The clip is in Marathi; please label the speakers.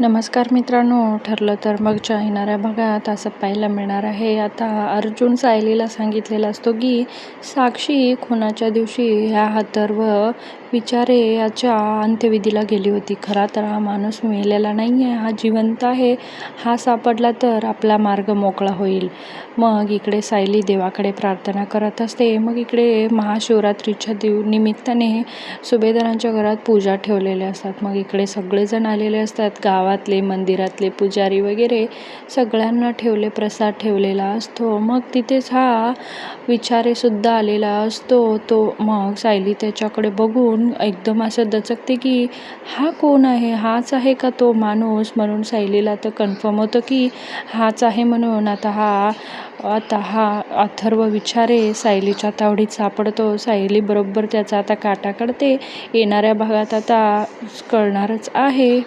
Speaker 1: नमस्कार मित्रांनो ठरलं तर मगच्या येणाऱ्या भागात असं पाहायला मिळणार आहे. आता अर्जुन सायलीला सांगितलेला असतो की साक्षी खुनाच्या दिवशी ह्या अथर्व विचारे याच्या अंत्यविधीला गेली होती. खरा तर हा माणूस मेलेला नाही आहे हा जिवंत आहे. हा सापडला तर आपला मार्ग मोकळा होईल. मग इकडे सायली देवाकडे प्रार्थना करत असते. मग इकडे महाशिवरात्रीच्या दिव निमित्ताने सुभेदारांच्या घरात पूजा ठेवलेल्या असतात. मग इकडे सगळेजण आलेले असतात. गावातले मंदिरातले पुजारी वगैरे सगळ्यांना ठेवले प्रसाद ठेवलेला असतो. मग तिथेच हा विचारेसुद्धा आलेला असतो. तो मग सायली त्याच्याकडे बघून एकदम असं दचकते की हा कोण आहे? हाच आहे का तो माणूस? म्हणून सायलीला तर कन्फर्म होतं की हाच आहे म्हणून. आता हा आता हा अथर्व विचारे सायलीच्या तावडीत सापडतो. सायली बरोबर त्याचा आता काटा काढते. येणाऱ्या भागात आता कळणारच आहे.